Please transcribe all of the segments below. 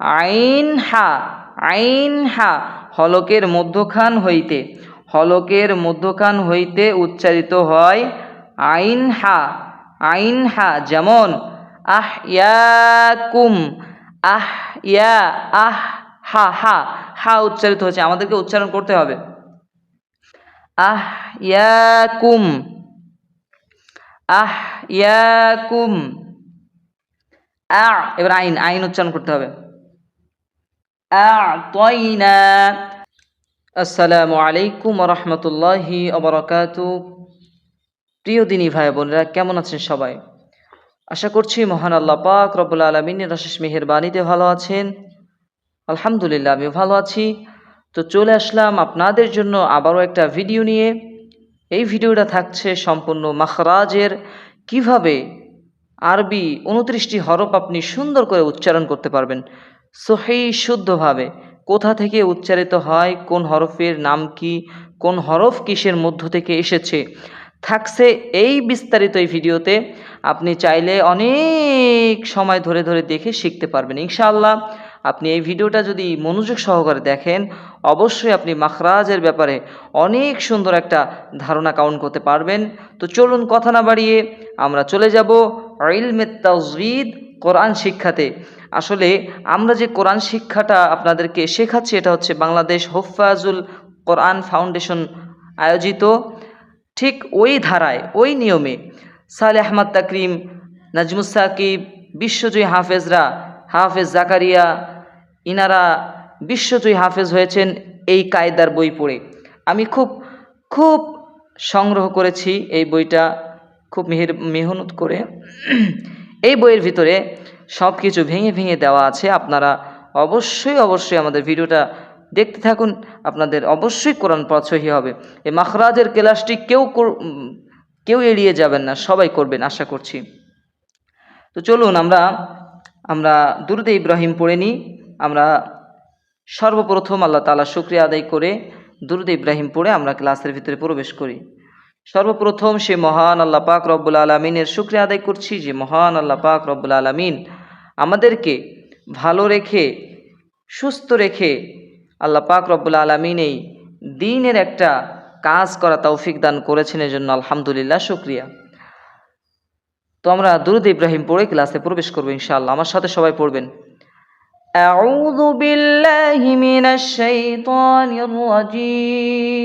আইন হা আইন হা, হলকের মধ্যখান হইতে, হলকের মধ্যখান হইতে উচ্চারিত হয় আইন হা আইন হা, যেমন আহ ইয়াকুম আহ ইয়া, আহ হা হা হা উচ্চারিত হচ্ছে আমাদেরকে উচ্চারণ করতে হবে। আহ ইয়াকুম আহ ইয়াকুম আ, এবার আইন আইন উচ্চারণ করতে হবে। আ'তাইনা আসসালামু আলাইকুম রহমতুল্লাহি অবরাকাতু প্রিয় দিনী ভাই বোনেরা, কেমন আছেন সবাই? আশা করছি মহান আল্লাহ পাক রব্বুল আলমিনের অশেষ মেহেরবানিতে ভালো আছেন। আলহামদুলিল্লাহ, আমিও ভালো আছি। তো চলে আসলাম আপনাদের জন্য আবারও একটা ভিডিও নিয়ে। এই ভিডিওটা থাকছে সম্পূর্ণ মাখরাজের কীভাবে আরবি উনত্রিশটি হরফ আপনি সুন্দর করে উচ্চারণ করতে পারবেন। সহি শুদ্ধভাবে কোথা থেকে উচ্চারিত হয়, কোন হরফের নাম কি, কোন হরফ কিসের মধ্য থেকে এসেছে, থাকছে এই বিস্তারিত এই ভিডিওতে। আপনি চাইলে অনেক সময় ধরে ধরে দেখে শিখতে পারবেন। ইনশাআল্লাহ, আপনি এই ভিডিওটা যদি মনোযোগ সহকারে দেখেন, অবশ্যই আপনি মাখরাজের ব্যাপারে অনেক সুন্দর একটা ধারণা কাউন্ট করতে পারবেন। তো চলুন কথা না বাড়িয়ে আমরা চলে যাব ইলমে তাজবিদ কোরআন শিক্ষাতে। আসলে আমরা যে কোরআন শিক্ষাটা আপনাদেরকে শেখাচ্ছি, এটা হচ্ছে বাংলাদেশ হোফাজুল কোরআন ফাউন্ডেশন আয়োজিত। ঠিক ওই ধারায়, ওই নিয়মে সালে আহমদ তাকরিম, নাজমুস সাকিব, বিশ্বজয়ী হাফেজরা, হাফেজ জাকারিয়া, ইনারা বিশ্বজয়ী হাফেজ হয়েছেন এই কায়দার বই পড়ে। আমি খুব খুব সংগ্রহ করেছি এই বইটা, খুব মেহের, মেহনত করে। এই বইয়ের ভিতরে সব কিছু ভেঙে ভেঙে দেওয়া আছে। আপনারা অবশ্যই অবশ্যই আমাদের ভিডিওটা দেখতে থাকুন। আপনাদের অবশ্যই কোরআন পছহি হবে। এই মাখরাজের ক্লাসটি কেউ কেউ এড়িয়ে যাবেন না, সবাই করবেন, আশা করছি। তো চলুন, আমরা আমরা দুরুদে ইব্রাহিম পড়ে নিই। আমরা সর্বপ্রথম আল্লাহ তালা শুক্রিয়া আদায় করে দুরুদে ইব্রাহিম পড়ে আমরা ক্লাসের ভিতরে প্রবেশ করি। সর্বপ্রথম সে মহান আল্লাহ পাক রব্বুল আলমিনের শুক্রিয়া আদায় করছি যে মহান আল্লাহ পাক রব্বুল আলমিন আমাদেরকে ভালো রেখে সুস্থ রেখে আল্লাহ পাক রব্বুল আলমিন এই দিনের একটা কাজ করা তৌফিক দান করেছেন এজন্য আলহামদুলিল্লাহ শুক্রিয়া তো আমরা দুরুদ ইব্রাহিম পড়ে ক্লাসে প্রবেশ করবো ইনশাআল্লাহ আমার সাথে সবাই পড়বেন أعوذ بالله من الشيطان الرجيم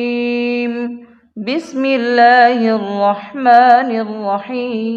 بسم الله الرحمن الرحيم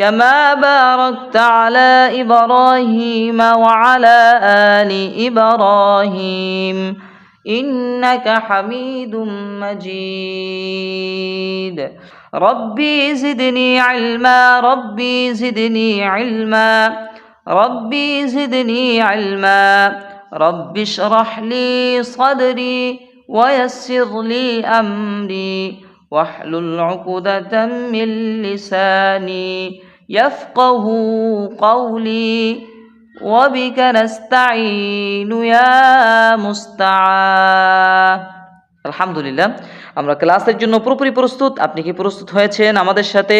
كما باركت على إبراهيم وعلى آل إبراهيم إنك حميد مجيد. ربي زدني علما ربي زدني علما ربي زدني علما. رب اشرح لي صدري ويسر لي أمري واحلل عقدة من لساني يفقه قولي وبك نستعين يا مستعان আলহামদুলিল্লাহ আমরা ক্লাসের জন্য পুরোপুরি প্রস্তুত আপনি কি প্রস্তুত হয়েছেন আমাদের সাথে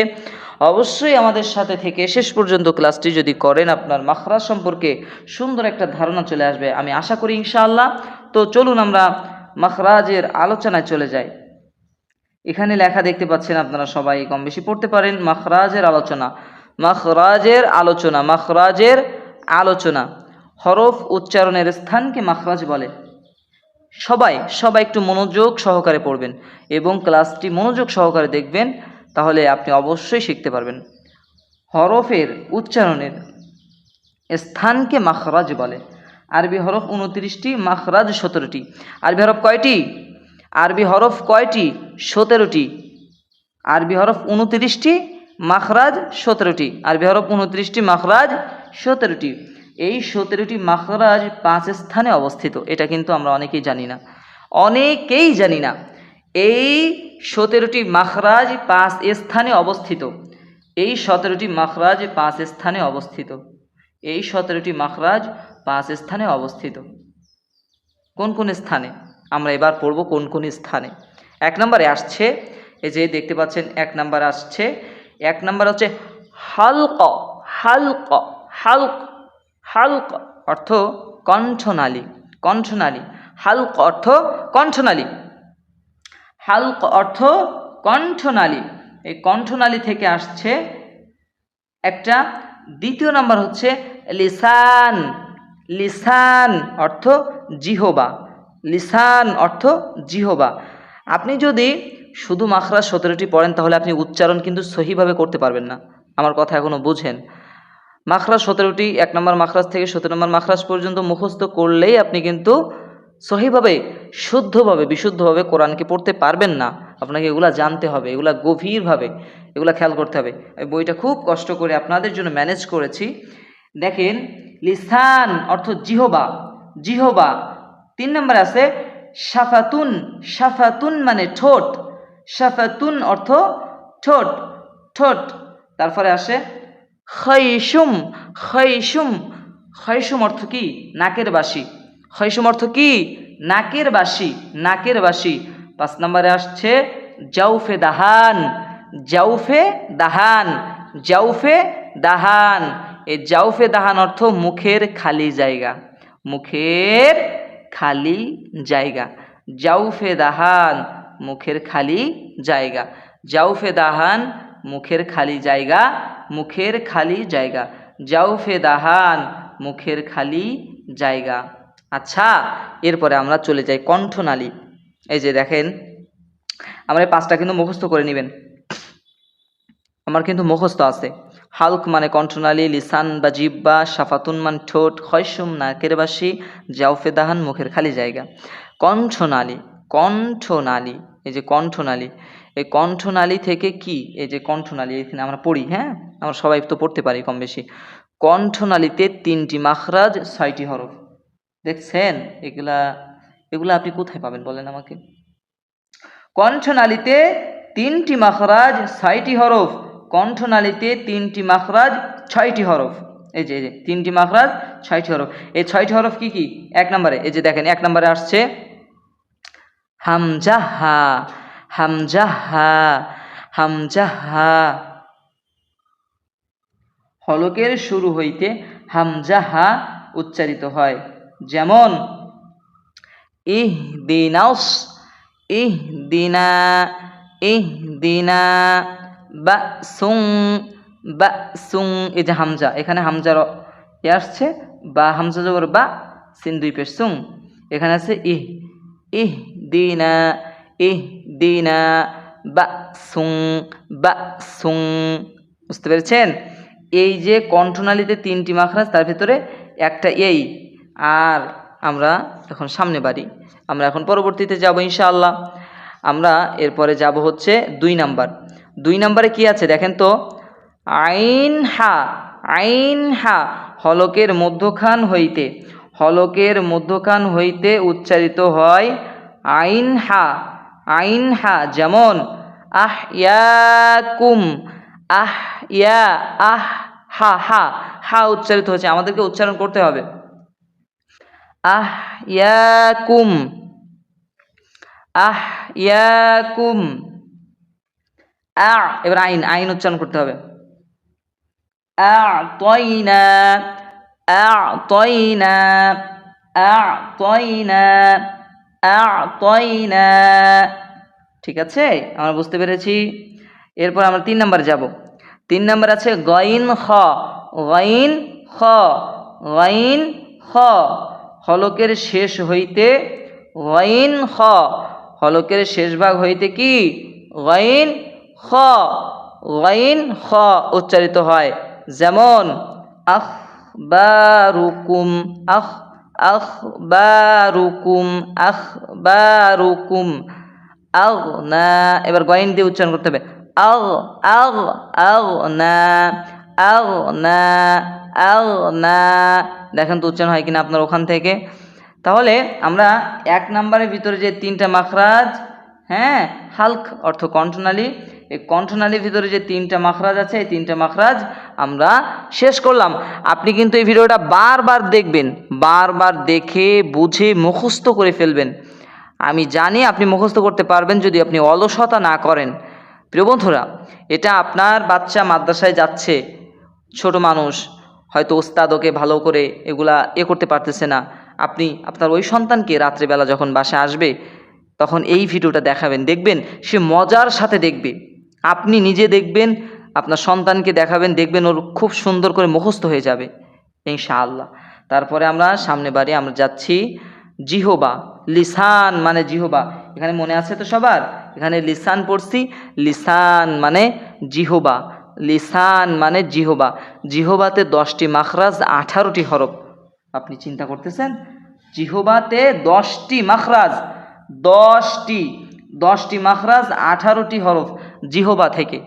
অবশ্যই আমাদের সাথে থেকে শেষ পর্যন্ত ক্লাসটি যদি করেন আপনার মাখরাজ সম্পর্কে সুন্দর একটা ধারণা চলে আসবে আমি আশা করি ইনশাআল্লাহ তো চলুন আমরা মাখরাজের আলোচনায় চলে যাই এখানে লেখা দেখতে পাচ্ছেন আপনারা সবাই কম বেশি পড়তে পারেন মাখরাজের আলোচনা মাখরাজের আলোচনা মাখরাজের আলোচনা। হরফ উচ্চারণের স্থানকে মাখরাজ বলে। সবাই সবাই একটু মনোযোগ সহকারে পড়বেন এবং ক্লাসটি মনোযোগ সহকারে দেখবেন, তাহলে আপনি অবশ্যই শিখতে পারবেন। হরফের উচ্চারণের স্থানকে মাখরাজ বলে। আরবি হরফ উনত্রিশটি, মাখরাজ সতেরোটি। আরবি হরফ কয়টি? আরবি হরফ কয়টি? সতেরোটি। আরবি হরফ উনত্রিশটি মাখরাজ সতেরোটি। আরবি হরফ উনত্রিশটি, মাখরাজ সতেরোটি। এই সতেরোটি মাখরাজ পাঁচ স্থানে অবস্থিত। এটা কিন্তু আমরা অনেকেই জানি না। অনেকেই জানি না। এই সতেরোটি মাখরাজ পাঁচ স্থানে অবস্থিত। এই সতেরোটি মাখরাজ পাঁচ স্থানে অবস্থিত। এই সতেরোটি মাখরাজ পাঁচ স্থানে অবস্থিত। কোন কোন স্থানে? আমরা এবার পড়ব কোন কোন স্থানে। এক নম্বরে আসছে, এই যে দেখতে পাচ্ছেন, এক নম্বর আসছে এক নম্বর হচ্ছে হালক হালক হালক হালক অর্থ কণ্ঠনালী কণ্ঠনালী। হালক অর্থ কণ্ঠনালী। হালক অর্থ কণ্ঠনালী। এই কণ্ঠনালী থেকে আসছে একটা দ্বিতীয় নাম্বার হচ্ছে লিসান। লিসান অর্থ জিহবা। লিসান অর্থ জিহবা। আপনি যদি শুধু মাখরাজ সতেরোটি পড়েন, তাহলে আপনি উচ্চারণ কিন্তু সহিভাবে করতে পারবেন না। আমার কথা এখনও বুঝেন। মাখরাজ সতেরোটি, এক নম্বর মাখরাজ থেকে সতেরো নম্বর মাখরাজ পর্যন্ত মুখস্থ করলেই আপনি কিন্তু সহিভাবে, শুদ্ধভাবে, বিশুদ্ধভাবে কোরআনকে পড়তে পারবেন না। আপনাকে এগুলা জানতে হবে, এগুলা গভীরভাবে, এগুলা খেয়াল করতে হবে। এই বইটা খুব কষ্ট করে আপনাদের জন্য ম্যানেজ করেছি। দেখেন, লিসান অর্থ জিহবা জিহবা। তিন নম্বরে আছে, সাফাতুন সাফাতুন মানে ঠোঁট। সাফাতুন অর্থ ঠোঁট ঠোঁট। তারপরে আসে খৈসুম খৈসুম খৈসুম অর্থ কি? নাকের বাসি। খৈসুম অর্থ কি? নাকের বাসি নাকের বাসি। পাঁচ নম্বরে আসছে জাউফে দাহান জাউফে দাহান জাউফে দাহান। এই জাউফে দাহান অর্থ মুখের খালি জায়গা, মুখের খালি জায়গা। জাউফে দাহান মুখের খালি জায়গা। জাউফে দাহান মুখের খালি জায়গা, মুখের খালি জায়গা। জাউফে দাহান মুখের খালি জায়গা। আচ্ছা এরপরে আমরা চলে যাই কণ্ঠনালী। এই যে দেখেন, আমরা এই পাঁচটা কিন্তু মুখস্থ করে নেবেন। আমার কিন্তু মুখস্থ আছে। হালক মানে কণ্ঠনালী, লিসান বা জিব্বা, সাফাতুন মান ঠোঁট খয়সুম নাকের বাসি জাউফে দাহান মুখের খালি জায়গা। কণ্ঠনালী কণ্ঠনালী। এই যে কণ্ঠনালী, এই কণ্ঠনালী থেকে কি? এই যে কণ্ঠনালী এখানে আমরা পড়ি হ্যাঁ? আমরা সবাই তো পড়তে পারি কম বেশি। কণ্ঠনালীতে তিনটি মাখরাজ, ছয়টি হরফ। দেখছেন? এগুলা এগুলা আপনি কোথায় পাবেন বলেন আমাকে? কণ্ঠনালীতে তিনটি মাখরাজ, ছয়টি হরফ। কণ্ঠনালীতে তিনটি মাখরাজ, ছয়টি হরফ। এই যে এই যে, তিনটি মাখরাজ, ছয়টি হরফ। এই ছয়টি হরফ কি কি? এক নম্বরে, এই যে দেখেন, এক নম্বরে আসছে হামজাহা হামজাহা হামজাহা। হলকের শুরু হইতে হামজাহা উচ্চারিত হয়। যেমন ইহ দিনাস ইহ দিনা ইহ দিনা বা সুং বা সুং এই যে হামজা, এখানে হামজার এ আসছে, বা হামজা জবর বা সিন দুই পেশ সুং এখানে আছে ইহ ইহ দিনা ইহ দিনা বা সুং বা সুং বুঝতে পেরেছেন? এই যে কণ্ঠনালীতে তিনটি মাখরাজ, তার ভিতরে একটা এই। আর আমরা এখন সামনে বাড়ি। আমরা এখন পরবর্তীতে যাব ইনশাআল্লাহ। আমরা এরপরে যাব হচ্ছে দুই নাম্বার। দুই নাম্বারে কি আছে দেখেন তো? আইন হা আইন হা, হলকের মধ্যখান হইতে। হলকের মধ্যখান হইতে উচ্চারিত হয় আইন হা আইন হা, যেমন, আহ ইয়াকুম আহ ইয়া, আহ হা হা হা উচ্চারিত হচ্ছে আমাদেরকে উচ্চারণ করতে হবে। আহ ইয়াকুম আহ ইয়াকুম আ, এবার আইন আইন উচ্চারণ করতে হবে। আ তয়না, আ তয়না আ তয়না আ তয়না ঠিক আছে? আমরা বুঝতে পেরেছি? এরপর আমরা তিন নাম্বার যাব। তিন নাম্বার আছে গইন গইন খ। হলকের শেষ হইতে গইন খ। হলকের শেষ ভাগ হইতে কি? গইন খ। গইন খ উচ্চারিত হয়। যেমন আখ বারুকুম আখ আখ বারুকুম আখ বারুকুম আগ না এবার গইন দিয়ে উচ্চারণ করতে হবে। আগ আগ আগ না আগ না আল না দেখেন তো উচ্চারণ হয় কিনা আপনার ওখান থেকে। তাহলে আমরা এক নম্বরের ভিতরে যে তিনটা মাখরাজ হ্যাঁ হালক অর্থ কণ্ঠনালী এই কণ্ঠনালীর ভিতরে যে তিনটা মাখরাজ আছে, এই তিনটা মাখরাজ আমরা শেষ করলাম। আপনি কিন্তু এই ভিডিওটা বারবার দেখবেন, বারবার দেখে বুঝে মুখস্থ করে ফেলবেন। আমি জানি আপনি মুখস্থ করতে পারবেন যদি আপনি অলসতা না করেন। প্রিয় বন্ধুরা, এটা আপনার বাচ্চা মাদ্রাসায় যাচ্ছে, ছোট মানুষ, হয়তো ওস্তাদ ওকে ভালো করে এগুলা এ করতে পারতেছে না। আপনি, আপনার ওই সন্তানকে রাত্রেবেলা যখন বাসায় আসবে, তখন এই ভিডিওটা দেখাবেন, দেখবেন সে মজার সাথে দেখবে। আপনি নিজে দেখবেন, আপনার সন্তানকে দেখাবেন, দেখবেন ওর খুব সুন্দর করে মুখস্থ হয়ে যাবে, ইনশাআল্লাহ। তারপরে আমরা সামনে বাড়ি আমরা যাচ্ছি জিহোবা, লিসান মানে জিহোবা। এখানে মনে আছে তো সবার? এখানে লিসান পড়ছি, লিসান মানে জিহোবা, লিসান মানে জিহোবা। জিহোবাতে দশটি মাখরাজ, আঠারোটি হরফ। আপনি চিন্তা করতেছেন? জিহোবাতে দশটি মাখরাজ, দশটি। দশটি মাখরাজ, আঠারোটি হরফ জিহোবা থেকে।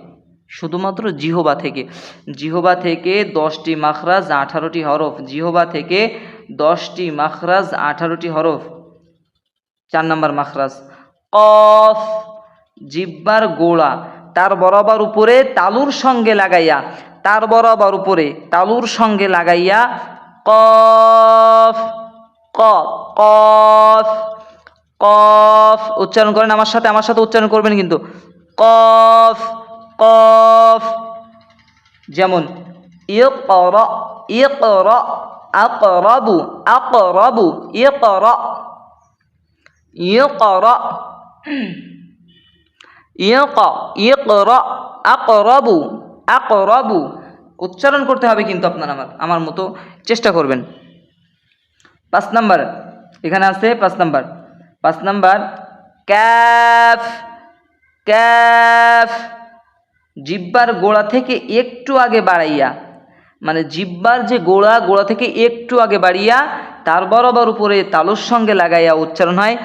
শুধুমাত্র জিহোবা থেকে। জিহোবা থেকে দশটি মাখরাজ, আঠারোটি হরফ। জিহোবা থেকে দশটি মাখরাজ, আঠারোটি হরফ। চার নম্বর মাখরাজ। কফ, জিব্বার গোড়া। তার বরাবর উপরে তালুর সঙ্গে লাগাইয়া, তার বরাবর উপরে তালুর সঙ্গে লাগাইয়া, কফ, ক, কফ। কফ উচ্চারণ করেন আমার সাথে আমার সাথে উচ্চারণ করবেন কিন্তু। কফ কফ। যেমন, ইকর ইকর, আকরাবু আকরাবু উচ্চারণ করতে হবে কিন্তু আপনার আমার আমার মতো। চেষ্টা করবেন। পাঁচ নাম্বার, এখানে আছে পাঁচ নাম্বার। পাঁচ নাম্বার, ক্যাফ ক্যাফ। জিব্বার গোড়া থেকে একটু আগে বাড়াইয়া মানে জিব্বার যে গোড়া গোড়া থেকে একটু আগে বাড়িয়া, তার বরাবর উপরে তালুর সঙ্গে লাগাইয়া উচ্চারণ হয়,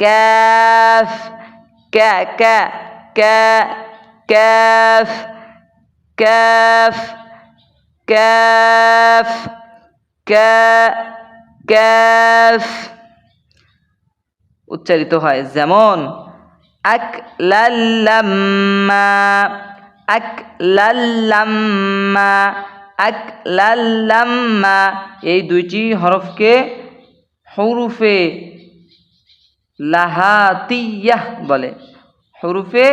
ক্যাফ, ক্যা ক্যা ক্যা, ক্যাফ ক্যাফ ক্যাফ, ক্যা, ক্যাফ। উচ্চারিত হয়। যেমন আক লাল্লাম্মা আক লাল্লাম্মা এই দুইটি হরফকে হরুফে লাহাতিয়াহ বলে। হরুফে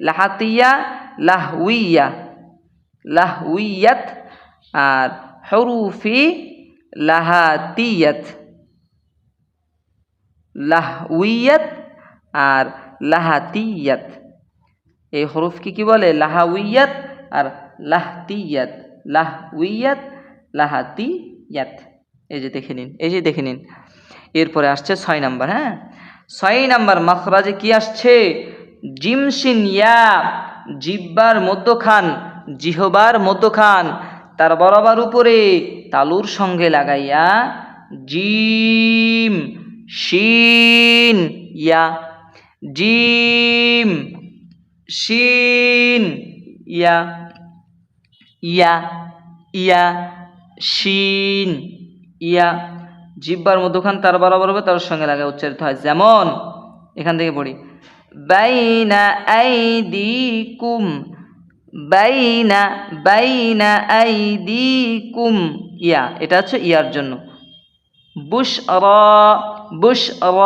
লাহাতিয়া, লাহউইয়া, লাহউইয়াত, আর হরুফি লাহাতিয়াত। লাহউইয়াত আর লাহাতিয়াত। এই হরফকে কি বলে? লাহাউইয়াত আর লাহতিয়াত। লাহউইয়াত, লাহাতিয়াত। এই যে দেখে নিন, এই যে দেখে নিন। এরপরে আসছে ছয় নাম্বার হ্যাঁ? ছয় নাম্বার মখরাজে কি আসছে? জিমসিন ইয়া, জিব্বার মধ্যখান, জিহবার মধ্যখান, তার বরাবর উপরে তালুর সঙ্গে লাগাইয়া জিম। শিন, ইয়া, জিম, শিন, ইয়া ইয়া ইয়া, শিন, ইয়া। জিব্বার মধ্যখান তার বরাবর হবে, তার সঙ্গে লাগা উচ্চারিত হয়। যেমন, এখান থেকে পড়ি। বাইনা আইদিকুম, বাইনা বাইনা আইদিকুম, ইয়া। এটা হচ্ছে ইয়ার জন্য। বুশ র বুশ র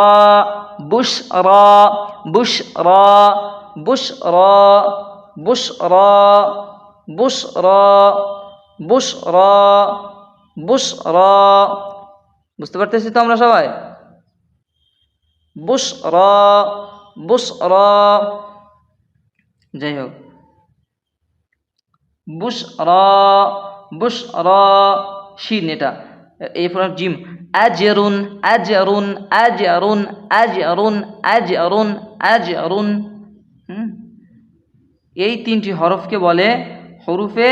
বুশ র বুশ র বুশ র বুশ র বুশ র বুশ র বুশ র বুঝতে পারতেছি তো আমরা সবাই? বুশ র বুশ যাই হোক। বুশ র বুশ র শিন এটা। এরপর জিম। আজরুন আজরুন আজরুন আজরুন আজরুন আজরুন। এই তিনটি হরফকে বলে হরুফে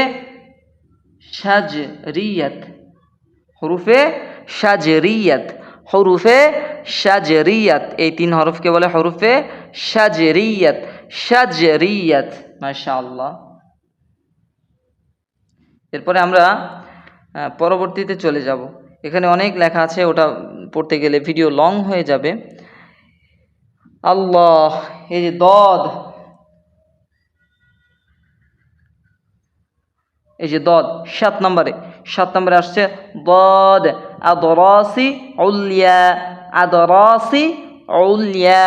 সাজরিয়াত। হরুফে সাজরিয়াত হরুফে সাজরিয়াত। এই তিন হরফকে বলে হরুফে সাজরিয়াত সাজরিয়াত। মাশাআল্লাহ। এরপরে আমরা পরবর্তীতে চলে যাব। এখানে অনেক লেখা আছে, ওটা পড়তে গেলে ভিডিও লং হয়ে যাবে। আল্লাহ, এই যে দদ। এই যে দদ, সাত নম্বরে। সাত নম্বরে আসছে, দদ আদরাসি উলিয়া আদরাসি উলিয়া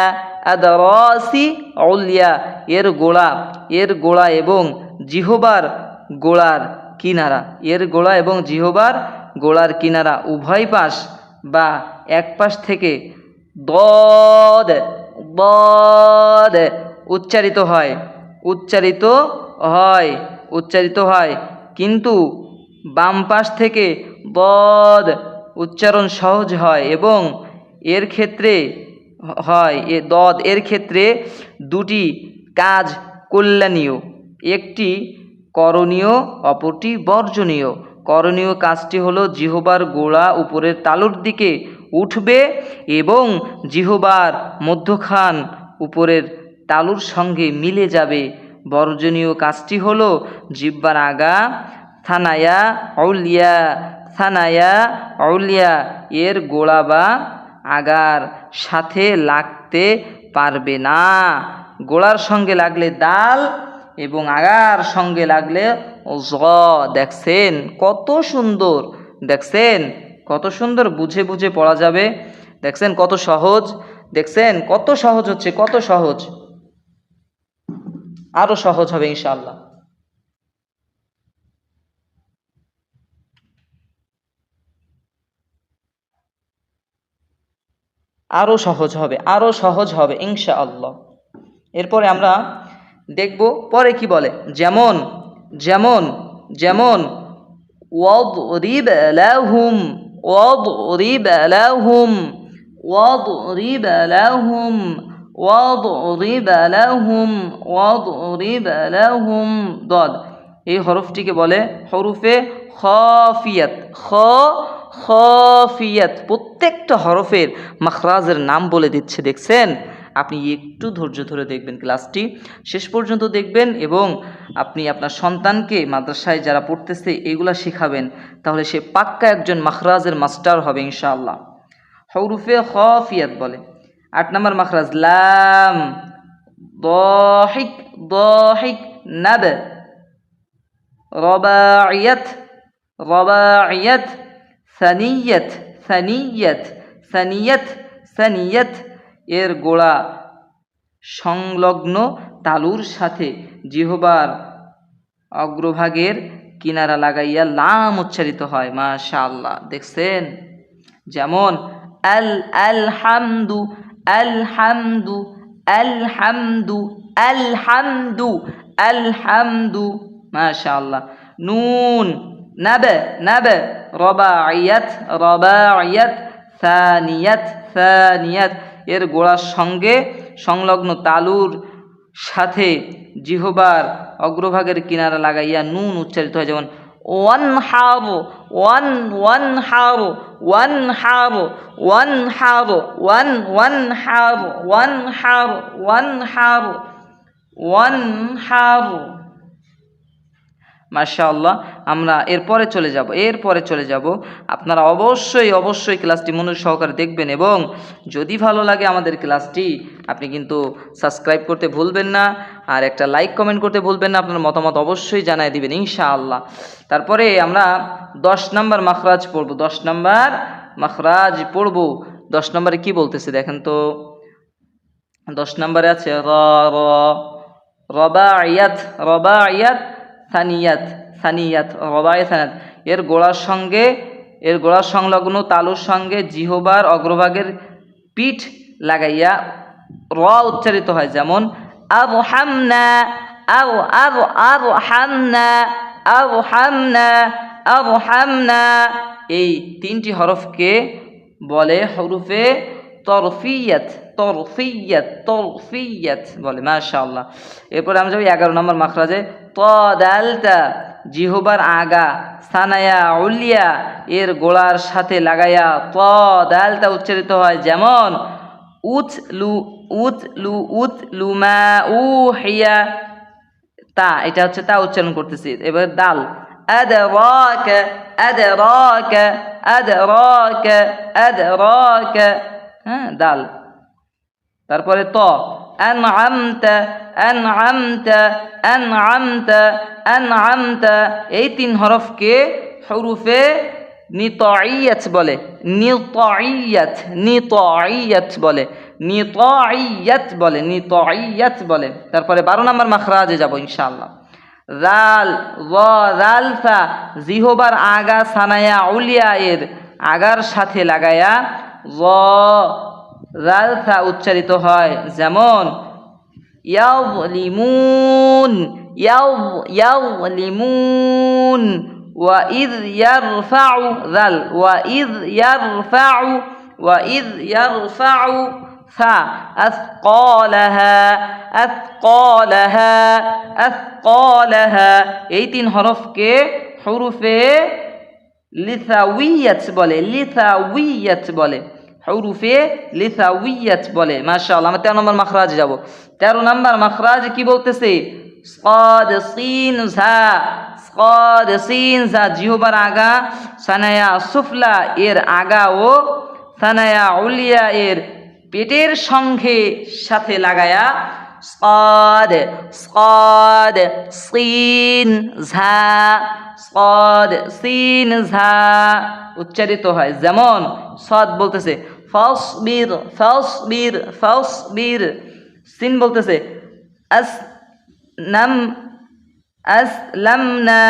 আদরাসি উলিয়া। এর গোড়া এর গোড়া এবং জিহবার গোড়ার কিনারা। এর গোড়া এবং জিহবার গোড়ার কিনারা উভয় পাশ বা এক পাশ থেকে দদ বদ উচ্চারিত হয়। উচ্চারিত হয় উচ্চারিত হয়। কিন্তু বাম পাশ থেকে বদ উচ্চারণ সহজ হয় এবং এর ক্ষেত্রে হয়, এ দদ এর ক্ষেত্রে দুটি কাজ কল্যাণীয়। একটি করণীয়, অপরটি বর্জনীয়। করণীয় কাজটি হলো জিহবার গোড়া উপরের তালুর দিকে উঠবে এবং জিহবার মধ্যখান উপরের তালুর সঙ্গে মিলে যাবে। বর্জনীয় কাজটি হলো জিব্বার আগা, থানায়া অউলিয়া থানায়া অউলিয়া এর গোড়া বা আগার সাথে লাগতে পারবে না। গোড়ার সঙ্গে লাগলে দাল এবং আগার সঙ্গে লাগলে জ, দেখছেন, কত সুন্দর, দেখছেন, কত সুন্দর বুঝে বুঝে পড়া যাবে, দেখছেন, কত সহজ, দেখছেন, কত সহজ হচ্ছে, কত সহজ। আরও সহজ হবে ইনশাআল্লাহ। আরও সহজ হবে, আরও সহজ হবে ইনশাআল্লাহ। এরপরে আমরা দেখব, পরে কি বলে? যেমন যেমন যেমন এই হরফটিকে বলে হরফে খফিয়াত, খ, খফিয়াত। প্রত্যেকটা হরফের মাখরাজের নাম বলে দিচ্ছে, দেখছেন? আপনি একটু ধৈর্য ধরে দেখবেন ক্লাসটি। শেষ পর্যন্ত দেখবেন এবং আপনি আপনার সন্তানকে মাদ্রাসায় যারা পড়তেছে এগুলা শেখাবেন। তাহলে সে পাক্কা একজন মাখরাজের মাস্টার হবে ইনশাআল্লাহ। হরুফে খফিয়াত বলে। আট নম্বর মাখরাজ, লাম, দহিক দহিক নাব রবাইয়াত রবাইয়াত সানিয়াত সানিয়াত সানিয়াত সানিয়াত এর গোড়া সংলগ্ন তালুর সাথে জিহবার অগ্রভাগের কিনারা লাগাইয়া লাম উচ্চারিত হয়, মাশাআল্লাহ। দেখছেন? যেমন, আল আল হামদু আল হামদু আল হামদু আল হামদু আল হামদু মাশাআল্লাহ। নুন, নাবে নাবে রবাইয়াত রবাইয়াত সানিয়াত সানিয়াত। এর গোড়ার সঙ্গে সংলগ্ন তালুর সাথে জিহবার অগ্রভাগের কিনারা লাগাইয়া নুন উচ্চারিত হয়, যেমন ওয়ান হাব, ওয়ান ওয়ান হার ওয়ান হাব ওয়ান হাব, ওয়ান ওয়ান হাব ওয়ান হাব, ওয়ান হার ওয়ান হার মাশাআল্লাহ, আমরা এরপরে চলে যাব, এরপরে চলে যাব। আপনারা অবশ্যই অবশ্যই ক্লাসটি মনোযোগ সহকারে দেখবেন এবং যদি ভালো লাগে আমাদের ক্লাসটি, আপনি কিন্তু সাবস্ক্রাইব করতে ভুলবেন না আর একটা লাইক কমেন্ট করতে ভুলবেন না, আপনার মতামত অবশ্যই জানাই দিবেন ইনশাআল্লাহ। তারপরে আমরা দশ নম্বর মাখরাজ পড়ব, দশ নম্বর মাখরাজ পড়ব। দশ নম্বরে কি বলতেছে দেখেন তো? দশ নম্বরে আছে র র রবায়াত রবায়াত সানিয়াত সানিয়াত, রবায় সানিয়াত। এর গোড়ার সঙ্গে, এর গোড়ার সংলগ্ন তালুর সঙ্গে জিহবার অগ্রভাগের পিঠ লাগাইয়া র উচ্চারিত হয়, যেমন আব হামনা আব আব আব হামনা আব হামনা আব হামনা এই তিনটি হরফকে বলে হরুফে তরফিয়াত তরফিয়াত তরফিয়াত বলে, মাশাআল্লাহ। এরপরে আমরা যাব এগারো নম্বর মাখরাজে। ত দালতা জিহবার আগা সানায়া উলিয়া এর গোড়ার সাথে লাগাইয়া ত দালতা উচ্চারিত হয় যেমন উত লু উত লু উত লুমা উ হিয়া তা এটা হচ্ছে তা উচ্চারণ করতেছি এবার দাল أدراك أدراك أدراك أدراك হ্যাঁ দাল তারপরে ত আনআমতা আনআমতা আনআমতা আনআমতা। এই তিন হরফকে হরুফে নিতাইয়াত বলে। নিতাইয়াত নিতাইয়াত বলে। নিতাইয়াত বলে নিতাইয়াত বলে। তারপরে বারো নম্বর মাখরাজে যাব ইনশাআল্লাহ। রাল র রালফা, জিহবার আগা সানায়া উলিয়া এর আগার সাথে লাগায়া র রালফা উচ্চারিত হয় যেমন ইয়ালিমুন ইয়াউ ইয়ালিমুন وإذ يرفع ذل وإذ يرفع وإذ يرفع ثا أثقالها أثقالها أثقالها এই তিন হরফকে হরুফে লিথাউইয়াত বলে লিথাউইয়াত বলে হরুফে লিসাউইয়াত বলে মার্শাল আমার তেরো নম্বর মাখরাজ যাব। তেরো নম্বর মাখরাজ কি বলতেছে? সদ সিন ঝা সদ সিন ঝা, জিহবার আগা, সানায়া সুফলা এর আগা ও সানায়া উলিয়া এর পেটের সঙ্গে সাথে লাগায়া সদ সদ সিন ঝা সদ সিন ঝা উচ্চারিত হয়। যেমন সদ বলতেছে ফসবির ফসবির ফসবির। সিন বলতেছে আস নাম আসলামনা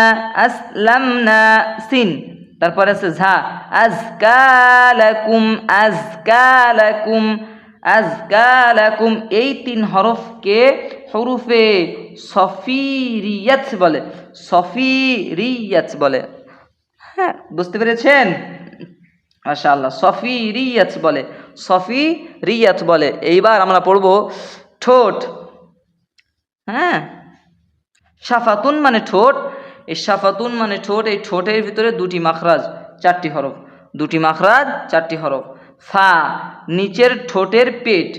আসলামনা। সিন। তারপরে আছে ঝা আজ কালাকুম আজ কালাকুম আজ কালাকুম এই তিন হরফকে হরুফে সফিরিয়াত বলে সফিরিয়াত বলে। হ্যাঁ বুঝতে পেরেছেন? মাশা আল্লাহ সফি রিয়াত বলে সফি রিয়াত বলে। এইবার আমরা পড়ব ঠোঁট। হ্যাঁ? সাফাতুন মানে ঠোঁট। এই সাফাতুন মানে ঠোঁট, এই ঠোঁটের ভিতরে দুটি মাখরাজ, চারটি হরফ। দুটি মাখরাজ, চারটি হরফ। ফা, নিচের ঠোঁটের পেট।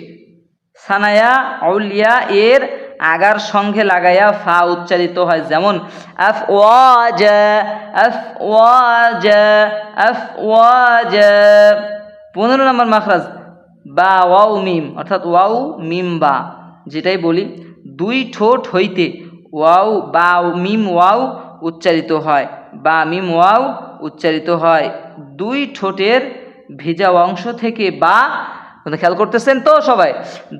সানায়া, আউলিয়া, এর আগার সঙ্গে লাগাইয়া ফা উচ্চারিত হয়, যেমন আফ ওয়াজ আফ ওয়াজ আফ ওয়াজ। পনেরো নম্বর মাখরাজ, বা ওয়াও মিম, অর্থাৎ ওয়াও মিম বা, যেটাই বলি, দুই ঠোঁট হইতে ওয়াও বা মিম ওয়াও উচ্চারিত হয়, বা মিম ওয়াও উচ্চারিত হয়। দুই ঠোঁটের ভেজা অংশ থেকে বা আপনারা খেয়াল করতেছেন তো সবাই?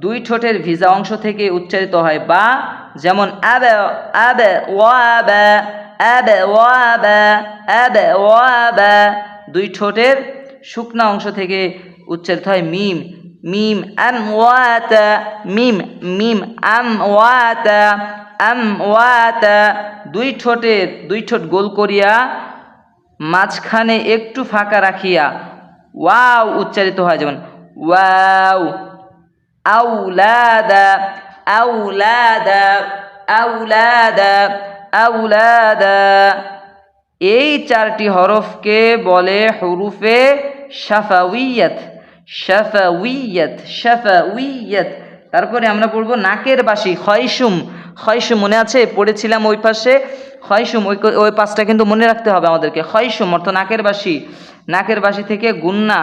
দুই ঠোঁটের ভিজা অংশ থেকে উচ্চারিত হয় বা, যেমন আবে আবে, ওয়াবে আবে ওয়াবে আবে, ওয়াবে। দুই ঠোঁটের শুকনা অংশ থেকে উচ্চারিত হয় মিম মিম আম ওয়াতা, মিম মিম আম ওয়াতা আম ওয়াতা। দুই ঠোঁটের, দুই ঠোঁট গোল করিয়া মাঝখানে একটু ফাঁকা রাখিয়া ওয়াও উচ্চারিত হয়, যেমন ওয়াও আউলাদা আউলাদা আউলাদা আউলাদা এই চারটি হরফকে বলে হরুফে শাফাউইয়াত। শাফাউইয়াত শাফাউইয়াত। তারপরে আমরা পড়ব নাকের বাসি খয়সুম খয়সুম মনে আছে? পড়েছিলাম ওই পাশে। খয়সুম ওই ওই পাশটা কিন্তু মনে রাখতে হবে আমাদেরকে। খয়সুম অর্থ নাকের বাসি। নাকের বাসি থেকে গুন্না।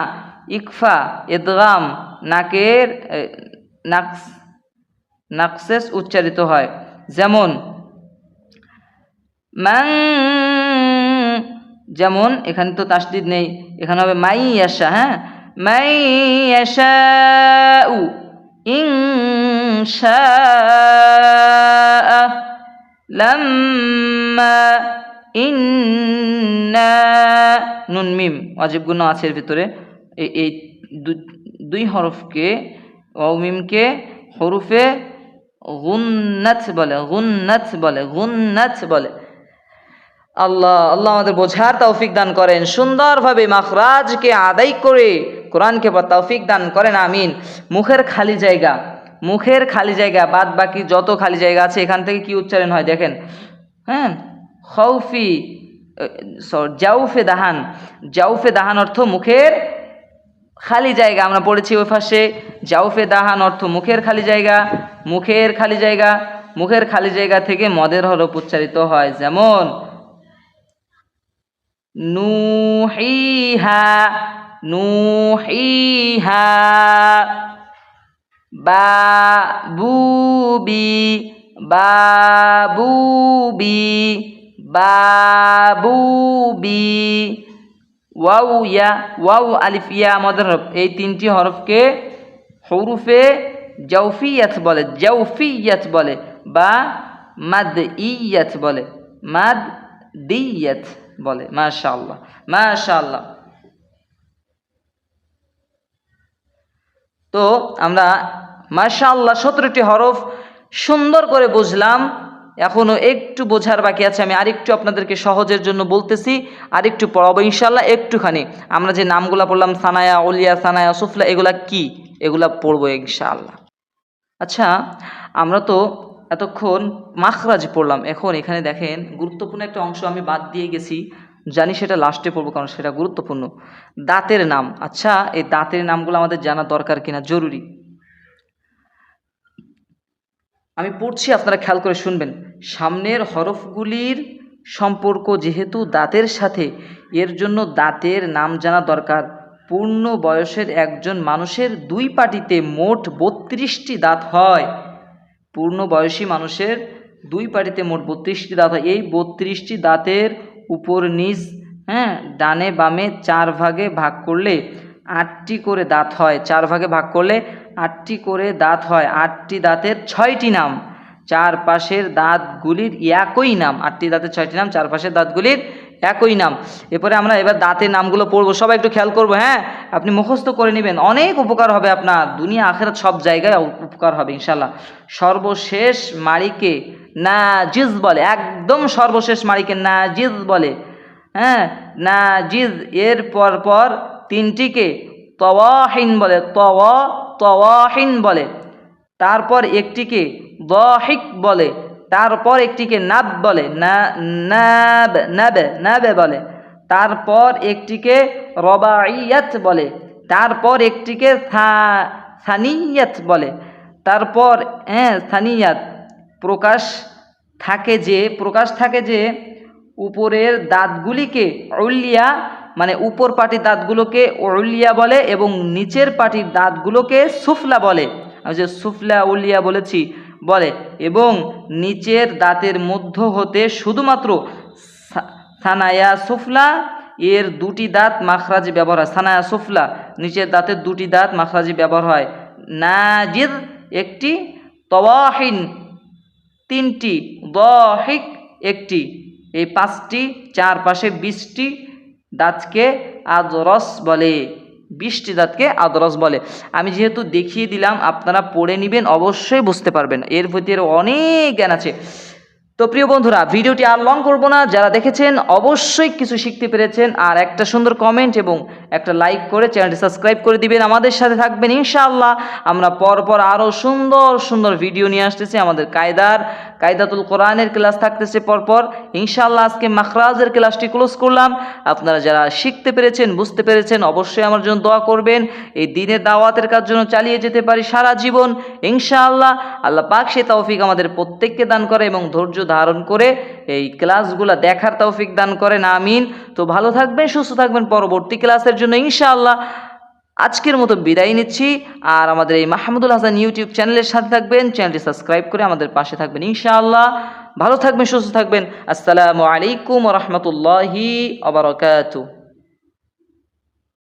ইকফা, ইদগাম, নাকের নাকস, নাকসেস উচ্চারিত হয়। যেমন মান যেমন, এখানে তো তাসদিদ নেই, এখানে হবে মাই আশা হ্যাঁ? মাই আশা উ ইনশা লাম্মা ইন্না নুন মিম, অজীব গুণ আছে এর ভিতরে। এই দুই হরফকে অমিমকে মিমকে হরুফে গুন্নাত বলে গুন্নাত বলে গুন্নাত বলে। আল্লাহ আল্লাহ আমাদের বোঝার তৌফিক দান করেন। সুন্দরভাবে মাখরাজকে আদায় করে কোরআনকে তৌফিক দান করেন, আমিন। মুখের খালি জায়গা, মুখের খালি জায়গা বাদ বাকি যত খালি জায়গা আছে, এখান থেকে কি উচ্চারণ হয় দেখেন? হ্যাঁ? খৌফি সরি জাউফে দাহান। জাউফে দাহান অর্থ মুখের খালি জায়গা, আমরা পড়েছি ওই পাশে জাউফে দাহান অর্থ মুখের খালি জায়গা, মুখের খালি জায়গা, মুখের খালি জায়গা থেকে মদের হরফ উচ্চারিত হয়। যেমন, নুহিহা নুহিহা, বাবুবি বাবুবি বাবুবি। ওয়াউ ইয়া, ওয়াউ আলিফ ইয়া আমাদের হরফ এই তিনটি হরফকে হরুফে জৌফিয়াত বলে জৌফিয়াত বলে বা মাদ ইয়াত বলে মাদ দিয়াত বলে, মাশাআল্লাহ মাশাআল্লাহ। তো আমরা মাশাআল্লাহ সতেরোটি হরফ সুন্দর করে বুঝলাম। এখনও একটু বোঝার বাকি আছে। আমি আরেকটু আপনাদেরকে সহজের জন্য বলতেছি, আরেকটু পড়াবো ইনশাল্লাহ একটুখানি। আমরা যে নামগুলা পড়লাম, সানায়া অলিয়া সানায়া, সুফলা, এগুলা কি? এগুলা পড়ব ইনশাআল্লাহ। আচ্ছা আমরা তো এতক্ষণ মাখরাজ পড়লাম। এখন এখানে দেখেন, গুরুত্বপূর্ণ একটা অংশ আমি বাদ দিয়ে গেছি। জানি সেটা লাস্টে পড়ব, কারণ সেটা গুরুত্বপূর্ণ। দাঁতের নাম। আচ্ছা এই দাঁতের নামগুলো আমাদের জানা দরকার কিনা? জরুরি। আমি পড়ছি, আপনারা খেয়াল করে শুনবেন। সামনের হরফগুলির সম্পর্ক যেহেতু দাঁতের সাথে, এর জন্য দাঁতের নাম জানা দরকার। পূর্ণ বয়সের একজন মানুষের দুই পাটিতে মোট বত্রিশটি দাঁত হয়। পূর্ণ বয়সী মানুষের দুই পাটিতে মোট বত্রিশটি দাঁত হয়। এই বত্রিশটি দাঁতের উপর নিচ হ্যাঁ ডানে বামে চার ভাগে ভাগ করলে আটটি করে দাঁত হয়। চার ভাগে ভাগ করলে আটটি করে দাঁত হয়। আটটি দাঁতের ছয়টি নাম। চারপাশের দাঁতগুলির একই নাম। আটটি দাঁতের ছয়টি নাম, চারপাশের দাঁতগুলির একই নাম। এরপরে আমরা এবার দাঁতের নামগুলো পড়ব। সবাই একটু খেয়াল করব হ্যাঁ? আপনি মুখস্থ করে নেবেন। অনেক উপকার হবে আপনার। দুনিয়া, আখেরাত সব জায়গায় উপকার হবে ইনশাল্লাহ সর্বশেষ মাড়িকে না জিজ বলে। একদম সর্বশেষ মাড়িকে না জিজ বলে। হ্যাঁ? না জিজ এর পর পর তিনটিকে তওয়াহিন বলে, তওয়া, তওয়াহিন বলে। তারপর একটিকে দহিক বলে, তারপর একটিকে নাব বলে, না, নাব, নাবে বলে। তারপর একটিকে রবাইয়াত বলে, তারপর একটিকে সানিয়াত বলে। তারপর হ্যাঁ সানিয়াত, প্রকাশ থাকে যে, প্রকাশ থাকে যে, উপরের দাঁতগুলিকে উলিয়া মানে উপর পাটির দাঁতগুলোকে উলিয়া বলে এবং নিচের পাটির দাঁতগুলোকে সুফলা বলে। আমি যে সুফলা উলিয়া বলেছি, বলে। এবং নিচের দাঁতের মধ্য হতে শুধুমাত্র সানায়া সুফলা, এর দুটি দাঁত মাখরাজি ব্যবহার হয়। সানায়া সুফলা, নিচের দাঁতের দুটি দাঁত মাখরাজি ব্যবহার হয়। নাজির একটি, তওয়াহিন তিনটি, দহিক একটি। এই পাঁচটি, চারপাশে বিশটি দাঁতকে আদরস বলে, বৃষ্টি দাঁতকে আদরস বলে। আমি যেহেতু দেখিয়ে দিলাম, আপনারা পড়ে নেবেন, অবশ্যই বুঝতে পারবেন। এর প্রতি অনেক জ্ঞান আছে। তো প্রিয় বন্ধুরা, ভিডিওটি আর লং করব না। যারা দেখেছেন, অবশ্যই কিছু শিখতে পেরেছেন। আর একটা সুন্দর কমেন্ট এবং একটা লাইক করে চ্যানেলটি সাবস্ক্রাইব করে দিবেন। আমাদের সাথে থাকবেন ইনশাআল্লাহ। আমরা পরপর আরও সুন্দর সুন্দর ভিডিও নিয়ে আসতেছি আমাদের কায়দার, কায়দাতুল কোরআনের ক্লাস থাকতেছে পরপর। ইনশাআল্লাহ আজকে মাখরাজের ক্লাসটি ক্লোজ করলাম। আপনারা যারা শিখতে পেরেছেন, বুঝতে পেরেছেন, অবশ্যই আমার জন্য দোয়া করবেন। এই দিনের দাওয়াতের কাজ জন্য চালিয়ে যেতে পারি সারা জীবন। ইনশাআল্লাহ আল্লাহ পাক সে তৌফিক আমাদের প্রত্যেককে দান করে এবং ধৈর্য ধারণ করে এই ক্লাসগুলো দেখার তৌফিক দান করেন, আমিন। তো ভালো থাকবেন, সুস্থ থাকবেন, পরবর্তী ক্লাসের জন্য ইনশাআল্লাহ আজকের মতো বিদায় নিচ্ছি। আর আমাদের এই মাহমুদুল হাসান ইউটিউব চ্যানেলের সাথে থাকবেন, চ্যানেলটি সাবস্ক্রাইব করে আমাদের পাশে থাকবেন ইনশাআল্লাহ। ভালো থাকবেন, সুস্থ থাকবেন, আসসালামু আলাইকুম রহমতুল্লাহি আবরকাতু